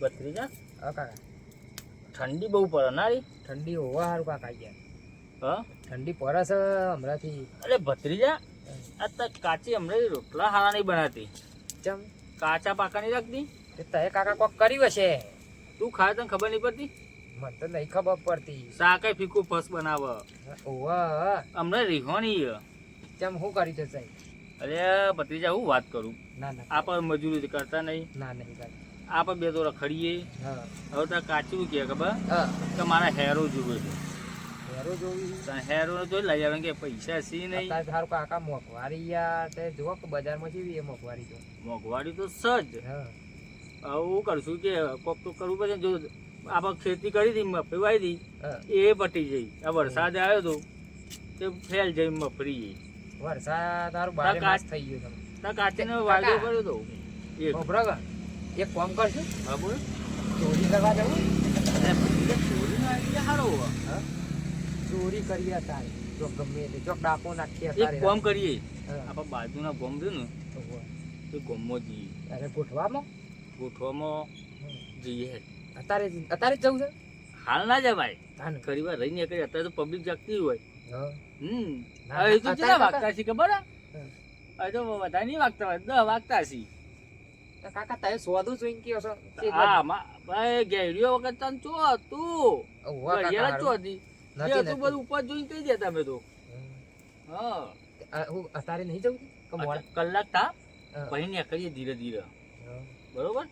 ભત્રીજા હા કાકા. ઠંડી બહુ પડે ના રી? ઠંડી હોવા સારું કાકા યાર. હા? ઠંડી પડે છે હમણાંથી. અરે ભત્રીજા આ તો કાચી હમણાં રોટલા હારા નહીં બનાવતી ચમ? કાચા પાકા નહીં રાખતી? તે કાકા કોક કર્યું હશે. તું ખાય તને ખબર નહીં પડતી? મને તો નહીં ખબર પડતી. શાકે ફીકું ફસ બનાવ. ઓવા હમણાં રીહોની હે. ચમ શું કરી સાહેબ અરે ભત્રીજા હું વાત કરું? ના ના. આપણે મજૂરી કરતા નહીં. ના નહીં આપણે બે તો રખડીએ હા. હવે તો કાચું કે ખબર? હા. કે મારા હેરો જોવે છે. હેરો જોવી હેરો તો લઈ આવે કે પૈસા સી નહીં. સારું કાકા મોંઘવારી યાર તે જો કે બજારમાં જેવી એ મોંઘવારી તો. મોંઘવારી તો સજ. હા. કરશું કે કોક તો કરવું પડશે જો આપણે ખેતી કરી હતી મફળી વાવી હતી એ પટી જઈ. આ વરસાદ આવ્યો તો તે ફેલ જઈ મફરી ગઈ વરસાદ તારું બારે માસ થઈ ગયો તમે ત્યાં કાચીને વાગ્યો કર્યો તો. એક. બરોબર. એક કામ કરશું? હા બોલ ચોરી કરવા જવું? ચોરી ચોરીનો idea સારો હો. ચોરી કરીએ તારે. જો ગમે તે જો ડાકો નાખીએ એક તારે. કામ કરીએ. આપણે બાજુના ગોમ છે ને તો ગોમમાં જઈએ. અરે ગોઠવામાં? ગોઠવામાં જઈએ. અત્યારે અત્યારે જવું છે? હાલ ના જવાય. ઘણી વાર રહી નીકળી અત્યારે તો પબ્લિક જાગતી હોય. હમ. ના, એ તો કેટલા તો વાગતા છે ખબર હે? તો વધારે નહીં વાગતા હોય દસ વાગતા છે તો કાકા તારે સોદું જોઈને કયો છો. તે જ હા ભાઈ ગેડીઓ વખત તને ચો હતું? કાકા ઘડિયાળ ચો. હતી? નથી, એ તું નથી. બધું ઉપર જોઈને કહી દે તમે તો. હા. હું અત્યારે નહીં જવું? કલાક તા. પછી નીકળીએ ધીરે ધીરે. બરોબર?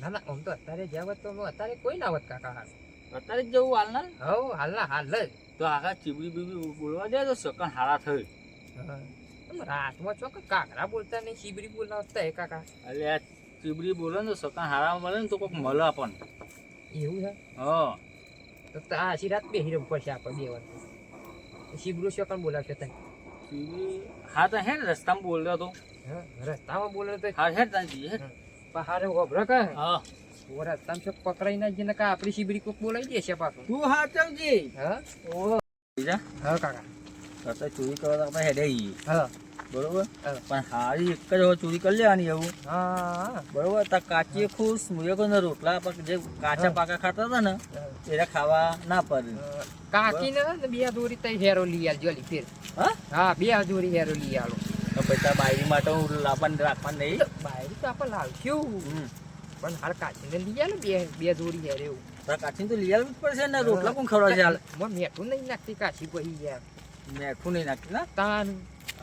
ના ના આમ તો અત્યારે જ્યાં હોત તો અત્યારે કોઈ ના વત કાકા અત્યારે જ જવું હાલના? હવ હાલ હાલ જ. તો આખા ચીબડી બીબડી બોલવા દે તો સકન હારા થઈ. રાતમાં છો કે કાકરા બોલતા નહીં શીબડી બોલાવતા હે કાકા. એટલે આ ચીબડી બોલે ને તો સકન હારા મળે ને તો કોઈક મળે આપણને એવું છે? હા. તો તો આ આશી રાત બે હીરો પડશે આપણે બે વાર ચીબડું સકન બોલાવશે તને હા તો હે ને રસ્તામાં બોલ્યો તો હા રસ્તામાં બોલે તો હા હે તાજી હે હેડ. પહાડે ઓભરા કા હા. ઓ તમ શું પકડાઈ ના જઈને કા આપડી શીબડી કોક બોલાવી દેશે પાછું. તું હાચવજે. હા? ઓ બીજા? હા કાકા. કરતા ચોરી કરવા તો આપણે હેડે હા. બરોબર? પણ હારી એક જ ચોરી કરી લેવાની એવું હા. બરોબર? તા કાચી ખુશ મુએ કોઈ ને રોટલા આપણે જે કાચા પાકા ખાતા હતા ને એને ખાવા ના પડે. કાકી ને બે દોરી તઈ હેરો લઈ આલજો અલી ફેર. હા? હા બે દોરી હેરો લઈ આલો. પછી પૈસા બાયરી માટે હું લાવવાનું રાખવાનું નહીં? બાયરી તો આપણે લાવશું. પણ હાલ કાચીને લઈ આવે બે બે જોડી હેર એવું. કાચીને તો લઈ આવવું જ પડશે ને રોટલા પણ ખવડાવે છે હાલ? મેં મેઠું નહીં નાખતી કાચી પછી યાર. મેઠું નહીં નાખતી ના? તાન.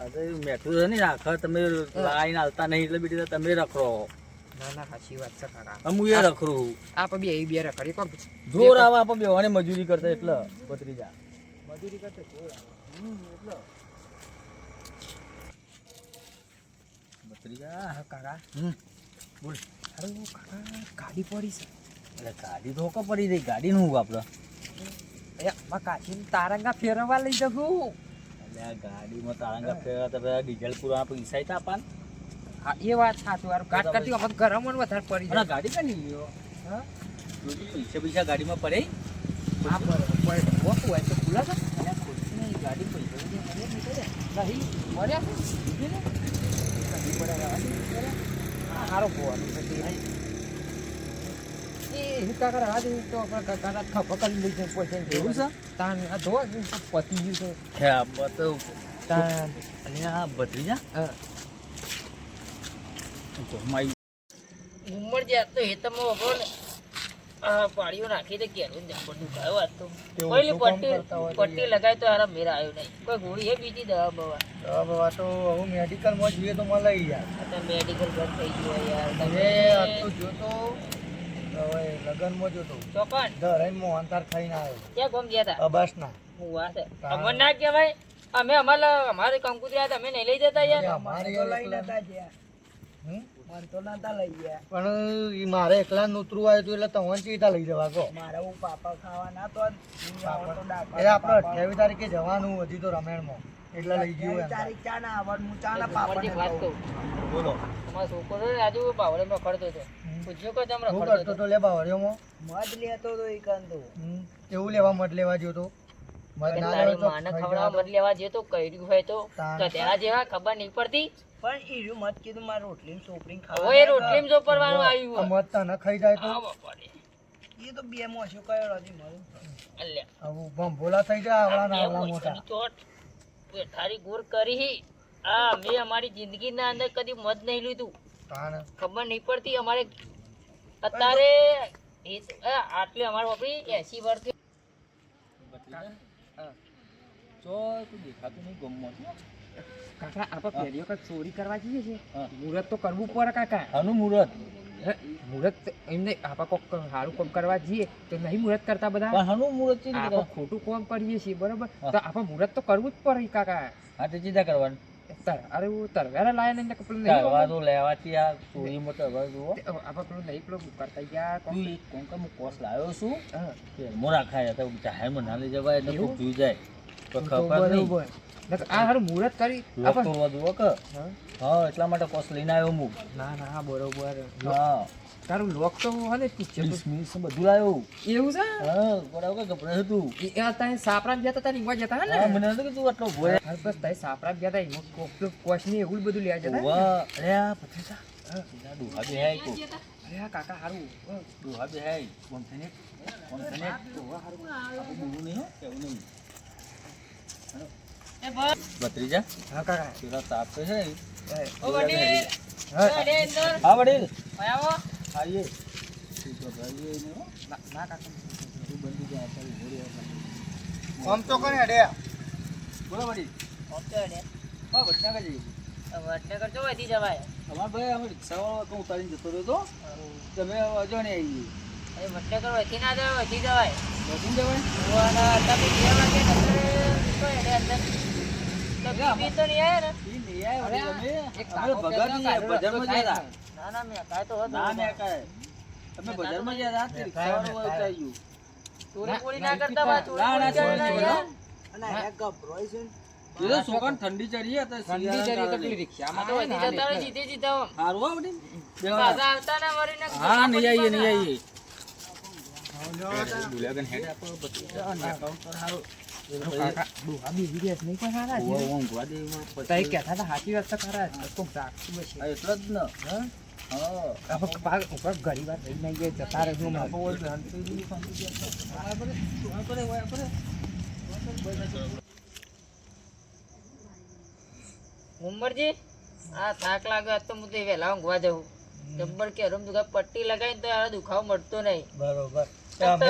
અરે મેઠું છે નહીં રાખે તમે લાઈને આવતા નહીં એટલે બીજી તમે રખડો. ના ના સાચી વાત છે કાકા હું એ રખડું. આપણે બે બે રખડી કોણ જોર આવે આપણે બેવાની મજૂરી કરતા એટલે ભત્રીજા. મજૂરી કરતા જોર આવે. ભત્રીજા જા કાકા. હમ બોલ. અરે ઓ કાકા ગાડી પડી છે. એટલે ગાડી તો કો પડી રહી ગાડી નું આપણે એ માં કાચીને તારંગા ફેરવવા લઈ જગું એટલે આ ગાડીમાં તારંગા ફેરવા તો ડીઝલ પુરાવા પૈસા ય તાપાન હા એ વાત સાચું યાર કાટ કરતી વખત ગરમ વધારે પડી જાય. ગાડી કાઢી ગયો હા? પૈસા પૈસા ગાડીમાં પડે? હા પડે. ઓછું હોય તો ખુલ્લા છે? અને ખોટી નહીં ગાડી પૈસા પૈસા નહીં કરે નહીં મળ્યા લીધી હારો પોવાનું. એ કાકા દે તો કાકા લઈ જાય પૈસા એવું છે? તાન આ ધો પતી ગયું છે. હે આ બતો તાન અને આ ભત્રીજા? હા. ઘરમાં ઉંમર જ્યાં તો હેતમાં વગો ને. આ પાડીઓ નાખી દે કેરું ને જબર દુખાયો આજ તો. કોઈ પટ્ટી પટ્ટી લગાય તો આરામ મેરા આવ્યો નહીં. કોઈ ગોળી હે બીજી દવા બવા? બાબા તો હું મેડિકલમાં જોઈએ તો લઈ યાર. અત્યારે તો મેડિકલ બંધ થઈ ગયો યાર. તમે આટલું આ તો જોતો હવે લગનમાં જોતો. ચોકન ધરાઈ થઈ ના આવ્યો. ક્યાં કોમ ગયા હતા અબાસના. હું વાત અમર ના કહેવાય. અમે અમારા અમારે કંકુતરી હતા અમે નહીં લઈ જતા યાર. અમારે એકલા- હમ? પણ ઈ મારે એકલા નૂતરું આવ્યું એટલે તમને ચીતા લઈ જવા કહો? એ આપણે અઠ્યાવીસ તારીખે જવાનું હજી તો રમેણમાં. એટલે લઈ ગયું એમ. ઉંમરથી વાત કહું. બોલો. અમારો છોકરો રાજુ બાવળે રખડતો હતો. પૂછ્યું કે તમે શું કરતો તો લે બાવળિયોમાં. લેવા મત લેવા ગયો તો? મત ના તો લેવા જે તો કર્યું હોય તો? તેના જેવા ખબર નહીં પડતી પણ ઈ રહ્યું મત કીધું મારે રોટલી ચોપડી ખાવા ઓય રોટલી જો આવ્યું મત તને ખાઈ જાય તો. એ તો બે માં શું કયો રાજી મારું. અલ્યા. આવું ભંભોલા થઈ જાય આવડા ના આવડા મોટા. ચોટ. બેઠારી ગોર કરી. હી. આ મેં અમારી જિંદગી ના અંદર કદી મત નહીં લીધું. તાણ. ખબર નહીં પડતી અમારે અત્યારે આટલે અમારે બાપડી એસી વર્ષથી. ચો તું દેખાતું નહીં ગમમાં કાકા આપણે પેલીઓ કાંઈક ચોરી કરવા જઈએ છીએ. મુહૂર્ત તો કરવું પડે કાકા. આનું મુહૂર્ત? મુહૂર્ત એમને આપણે કોક સારું કામ કરવા જઈએ તો નહીં મુહૂર્ત કરતા બધા? આનું મુહૂર્ત આપણે ખોટું કામ કરીએ છીએ બરોબર? તો આપણે મુહૂર્ત તો કરવું જ પડે કાકા. હા તો ચીધા કરવાનું? તર અરે હું તરવેરા લાયા ને કપડું નહીં કરવા તો લેવાથી આ ચોરીમાં તરવા જુઓ. આપણે પેલું નહીં પેલું કરતા ગયા કોમ. કોણ એક હું કોસ લાવ્યો છું. હા. મોરા ખાય તો જાહેરમાં ના લઈ જવાય એટલે? કોક જોઈ જાય. તો ખબર નહીં. આ હારું મુહૂર્ત કરી આપણે હા? હા. એટલા માટે કોસ લઈને આવ્યો હું. ના ના બરોબર. હા. તારું લોક તો હને પૂછે. ડિસમિસ બધું લાવ્યો એવું છે? હા બરાબર ગભરાય હતું એ આ તારે સાપરા ગયા હતા તારી ઈમાં જતા હે ને મને નથી કે તું આટલો ભોય હા, બસ તારે સાપરા ગયા તા ઈમાં કોક કોશ ને એવું બધું લેવા જતા વાહ અરે આ બે હાય કો અરે આ કાકા હારું. ડોહા બે હાય કોણ થને કોણ થને ડોહા હારું. આપણે બોલું નહીં કેવું નહીં. ભત્રીજા? હા કાકા. પેલા તાપ તો છે. ઓ વડીલ. હા, હા આવો આઈએ આમ તો કરે અડે બોલો વડીલ. ઓકે અડે હા વડનગર જઈએ. વડનગર જો વધી જવાય. અમાર ભાઈ અમે રિક્ષાવાળો તો ઉતારીને જતો રહ્યો તો તમે અજો ને આવી અરે વડનગર વધી ના જવાય વધી જવાય. વધુ જવાય? તમે બે વાગે નકર અંદર ઠંડી ચડી હતી ઠંડી ચડી રિક્ષામાં તો હા, હોય સીધે સીધા આમ. હારું હો વડીલ બેહો. પાછા આવતા ના વળીને હા નહીં આવીએ નહીં આવીએ હેડ આપો અને account પર હારું. કાકા ડોહા બીજી દિવસ નહીં પણ હારા છે. ઓવા ઊંઘવા દે એમાં પછી. તારી કહેતા હતા સાચી વાત તો ખરા જ. કોક રાખતું હશે. હા, એટલે જ ને હા? હા આપણે પા- ઉપર ઘણી વાર રહી નહીં ગયા, જતા રહેશું હમણાં. આપો ઓય શાંતિથી, શાંતિથી આપો. આ. ઉંમરજી થાક લાગે તો હું તો વહેલા ઊંઘવા જવું જબ્બર કે હરમ દુખા પટ્ટી લગાવીને તો આ દુખાવો મળતો નહીં. બરોબર. તમે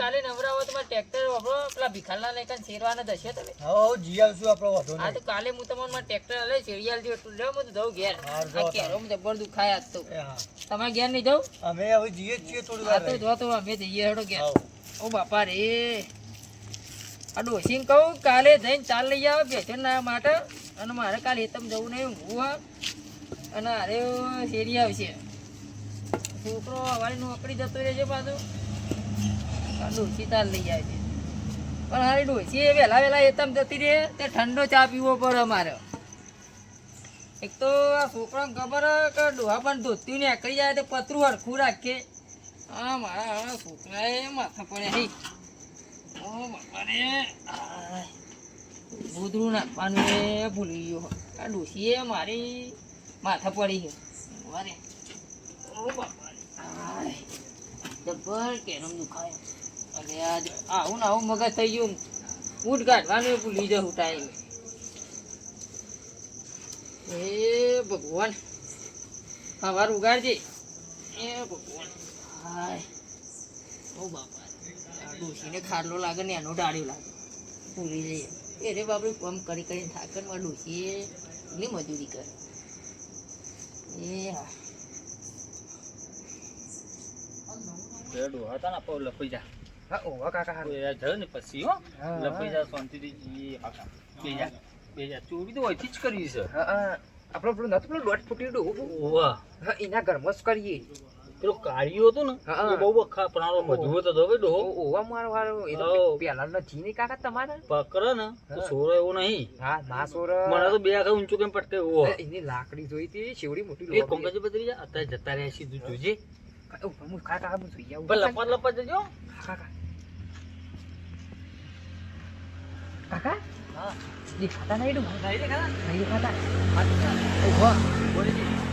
કાલે નવરા હો તમારે ટ્રેક્ટર વાપરો પેલા ભીખાલના લઈ કાન શેરવાના દશે તમે? હા જી આવશું આપણો વધુ હા તો કાલે હું તમારે મારા ટ્રેક્ટર લઈ શેરિયાલ જેવું એટલું લેવો હું જઉં ઘેર. આ કેરો જબ્બર દુખાય આજ તો. એ ઘેર નહીં જવું અમે હવે જઈએ છીએ થોડી વાર તો જો તો અમે જઈએ હેડો ઘેર. ઓ બાપા રે. આ ડોસીને કહું કાલે જઈને ચાલ લઈ આવે ના માટે. અને મારે કાલે હેતમ જવું નહીં હું હા. અને અરે શેરી આવશે. છોકરો અમારે નોકરી જતો રહેશે છે પાછો ડોસી તાર લઈ જાય છે. પણ હારી ડોસી એ વહેલા વહેલા હેતમ જતી રહે, તે ઠંડો ચા પીવો પડે અમારે. એક તો આ છોકરાને ખબર હે કે ડોહા પણ ધોતી નીકળી જાય તો પતરું હરખું રાખે. આ મારા આ છોકરાએ માથા પડે હઈ ઓ મારે રે નાખવાનું એ ભૂલી ગયો. આ ડોશીએ મારી માથા પડી ગયું વારે. જબ્બર કેરમ દુખાય અને આજ આવું ને આવું મગજ થઈ ગયું. ઊંટ કાઢવાનું ભૂલી જવું ટાઈમ એ ભગવાન સવાર ઉગાડજે. એ ભગવાન. હાય ઓ બાપા. ડોસીને ખાડલો લાગે ને એનો ડાળ્યો લાગે. ભૂલી જઈએ. એ રે બાપરે કામ કરી કરીને થાકે ને ડોશીએ એટલી મજૂરી કરે. એ હા બે ડોહા હતા ને આપો લપી જા હા, ઓવા કાકા હારું. કોઈ આ જાય ને પછી હો હા, લપી જા શાંતિથી જઈએ પાછા. બે જા બે જા ચોરી તો અહીંથી જ કરી છે હા, હા. આપણો પેલું નથી પેલું દોઢ ફૂટી ડોહું? ઓવા હા, એના ઘરમાં જ કરીએ પેલો કાળિયો હતો ને એ બહુ બખા પણ મજબૂત હતો હવે ડોહો? ઓવા મારો વાળો. એ તો પેલા પહેલાનો જી કાકા તમારા? પકડે ને? તો સોરો એવો નહીં. હા ના સોરો. મને તો બે આખા ઊંચું કેમ પટકે એવો. એની લાકડી જોઈ હતી શેવડી મોટી એ લોબી. બદલી જા અત્યારે જતા રહ્યા સીધું જોજે. હું કાકા હું જોઈ આવું. પણ લપા લપા જજો. કાકા. કાકા? હા. દેખાતા નહીં ડું નહીં દેખાતા? નહીં દેખાતા? ઊભો. બોલી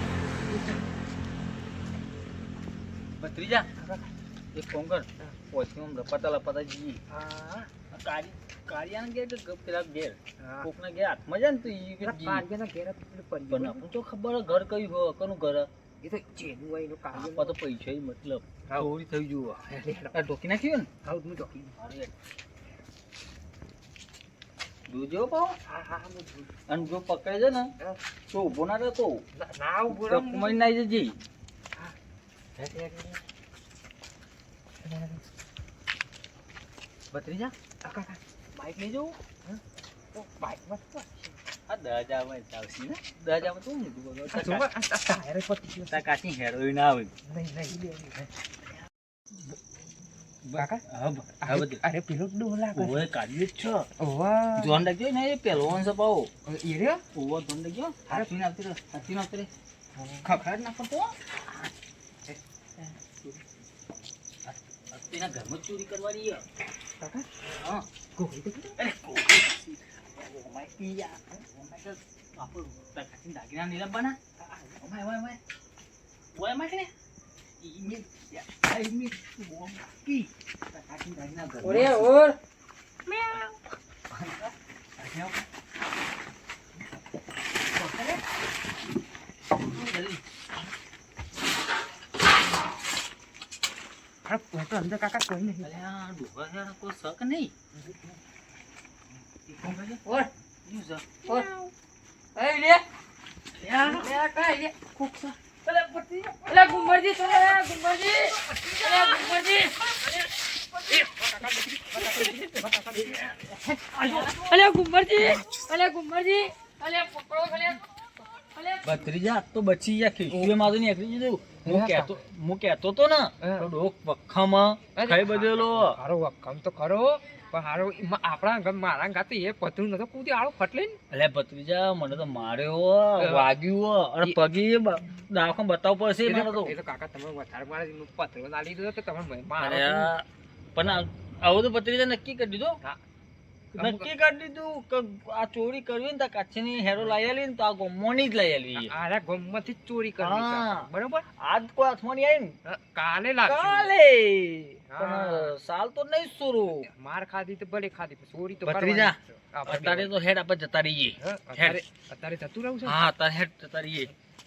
ભત્રીજા એક ફોન કર. આમ લપાતા લપાતા જઈએ. કાળી કાળિયાના ઘેર કે પેલા ઘેર. કોકના ઘેર હાથમાં જાય ને તો. કાળિયાના ઘેર પણ આપણને તો ખબર ઘર કયું હોય કોનું ઘર એ તો જેનું હોય એનું કાળિયું. તો પૈસા મતલબ. ચોરી થઈ જુઓ ઢોકી નાખ્યું ને? હું. જોજો. હા. અને જો પકડે છે ને તો ઊભો ના રહેતો. ના, ના ઊભો નાઈ જજે. આ કાકા બાઈક અરે પેલો લાગે છે. કાઢ્યું જ છે ઓવા. ને પેલો વંશ અપાવો એ રહ્યો? ઓવો જોન નાખતી રહે હાથી નાખતી રહે ખખડાટ નાખો તો તેના ઘરમાં ચોરી કરવાની હા. ગોળી તો કીધું. અરે કોકી. ઓમાય પિયા. ઓમાય તો આપણું તાર કાચીને દાગીના નહીં લાવવાના. ઓમાય, ઓમાય, ઓમાય. ઓય ઓમાય કે ને? ઈ મી, યા, આ ઈ મી, ઓમાય પી. તાર કાચીને દાગીના ઘરમાં ઓરે છે. ઓર દાગીના ઉપર. પકડે. જલ્દી. અરે, તો અંદર કાકા કોઈ નહીં અરે આ ડોહા છે, કોઈ શક નહીં. ઓર છે. ઓર એ લે યા. લે કાઈ લે કુક છે અલે પતિ અલે ગુંબરજી તો અલે ગુંબરજી અલે ગુંબરજી અલે ગુંબરજી અલે ગુંબરજી અલે પકડો અલે ભત્રીજા તો બચી ગયા ખીસ્યું મારું નીકળી દીધું હું કહેતો હું કહેતો તો ને ડોક વખામાં ખાઈ બધેલો હારો વખમ તો ખરો પણ હારો આપણા મારા ગાતે એ પતરું નતો કૂદી આળો ફટલે ને. એટલે ભત્રીજા મને તો માર્યો વાગ્યું અને પગી દાખો બતાવ પડશે મને તો એ તો કાકા તમે વધારે મારે પતરું ના લીધું તો તમે મારે પણ આવું તો ભત્રીજા નક્કી કરી દીધો? હા. નક્કી કરી દીધું કે આ ચોરી કરવી ને તો કચ્છની હેરો લઈ આલી ને તો આ ગોમોની જ લઈ આલી આરા ગામમાંથી જ ચોરી કરવી હા. બરોબર? આજ કોઈ હાથમાં નહીં આવી ને કાલે લાગશે. કાલે? પણ સાલ તો નહીં શરૂ. માર ખાધી તો ભલે ખાધી પણ ચોરી તો ભત્રીજા, અત્યારે તો હેડ આપણે જતા રહીએ. હા, અત્યારે જતું રહું છે? હા અત્યારે હેડ જતા રહીએ.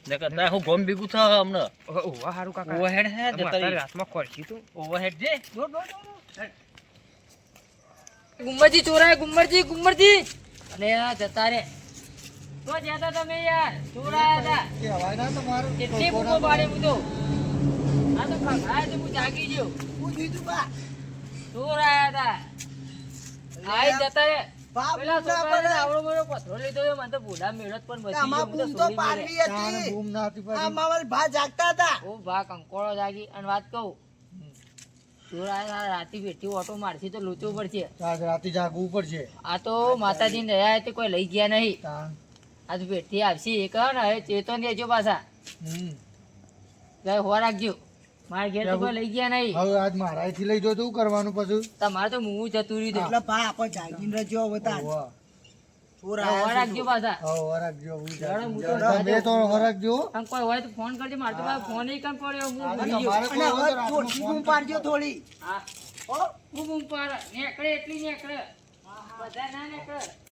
નકર હું ગોમ ભેગું થાય હમણાં. ઓવા હારું કાકા. ઓવરહેડ હે જતા રહીએ. રાતમાં ખોરશી તો. ઓવરહેડ જે. હેડ. ગુંબરજી ચોરાય ગુંબરજી ગુંબરજી અને આ જતા રે તો જતા તમે યાર ચોરાયા હતા. કહેવાય ના તમારું કેટલી બૂમો પાડે હું તો. આ તો ખખડાય તો હું જાગી ગયો. હું જીતું બા. ચોરાયા હતા. આઈ જતા રે પેલા છોકરાને આવડો મોટો પથરો લીધો છે મને તો મેળત પણ બચી આમાં બૂમ તો. પાડવી હતી. ભા જાગતા હતા. ઓ ભા કંકોળો જાગી. અને વાત કહું રાતે બેઠી ઓટો મારથી તો લોચો પડશે. આજ રાતે જાગવું પડશે. આ તો માતાજી રહ્યા તે કોઈ લઈ ગયા નહીં. આ તો બેઠી આવશે એ કહો ને હવે દેજો પાછા. હો રાખજો. મારા ઘેર તો કોઈ લઈ ગયા નહીં. હવે આજ મારાથી લઈ જો તો શું કરવાનું પછી? તમારે તો મું જતું રહ્યું એટલે ભા આપણે જાગીને રહેજો હવે. થોડી. બધા ના નીકળે.